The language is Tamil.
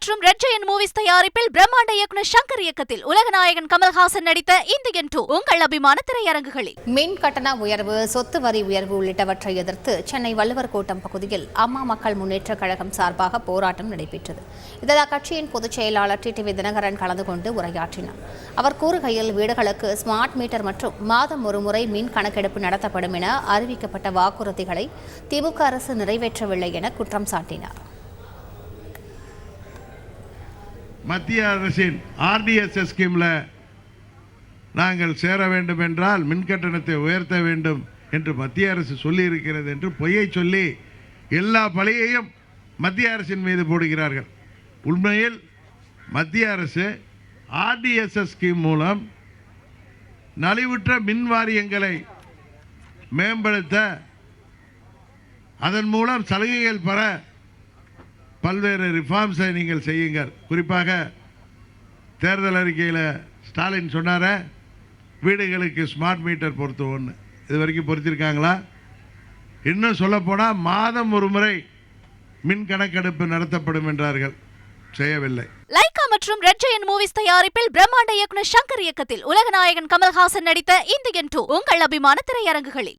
மற்றும் ரெட் ஜெயன் மூவிஸ் தயாரிப்பில் பிரம்மாண்ட இயக்குனர் சங்கர் இயக்கத்தில் உலகநாயகன் கமல்ஹாசன் நடித்த இந்தியன் டூ உங்கள் அபிமான திரையரங்குகளில். மின் கட்டண உயர்வு சொத்து வரி உயர்வு உள்ளிட்டவற்றை எதிர்த்து சென்னை வள்ளுவர் கோட்டம் பகுதியில் அம்மா மக்கள் முன்னேற்றக் கழகம் சார்பாக போராட்டம் நடைபெற்றது. இதில் அக்கட்சியின் பொதுச் செயலாளர் டிடிவி தினகரன் கலந்து கொண்டு உரையாற்றினார். அவர் கூறுகையில் வீடுகளுக்கு ஸ்மார்ட் மீட்டர் மற்றும் மாதம் ஒருமுறை மின் கணக்கெடுப்பு நடத்தப்படும் என அறிவிக்கப்பட்ட வாக்குறுதிகளை திமுக அரசு நிறைவேற்றவில்லை என குற்றம் சாட்டினார். மத்திய அரசின் ஆர்டிஎஸ்எஸ் ஸ்கீமில் நாங்கள் சேர வேண்டும் என்றால் மின் கட்டணத்தை உயர்த்த வேண்டும் என்று மத்திய அரசு சொல்லியிருக்கிறது என்று பொய்யை சொல்லி எல்லா பழியையும் மத்திய அரசின் மீது போடுகிறார்கள். உண்மையில் மத்திய அரசு ஆர்டிஎஸ்எஸ் ஸ்கீம் மூலம் நலிவுற்ற மின் வாரியங்களை மேம்படுத்த அதன் மூலம் சலுகைகள் பெற பல்வேறு ரிஃபார்ம்ஸை நீங்கள் செய்யுங்கள். குறிப்பாக தேர்தல் அறிக்கையில் ஸ்டாலின் சொன்னார வீடுகளுக்கு ஸ்மார்ட் மீட்டர் பொருத்துவோன்னு இது வரைக்கும் பொருத்திருக்காங்களா? இன்னும் சொல்லப்போனால் மாதம் ஒரு முறை மின் கணக்கெடுப்பு நடத்தப்படும் என்றார்கள். செய்யவில்லை. லைகா மற்றும் ரெட் ஜெயன் மூவிஸ் தயாரிப்பில் பிரம்மாண்ட இயக்குனர் சங்கர் இயக்கத்தில் உலகநாயகன் கமல்ஹாசன் நடித்த இந்தியன் டூ உங்கள் அபிமான திரையரங்குகளில்.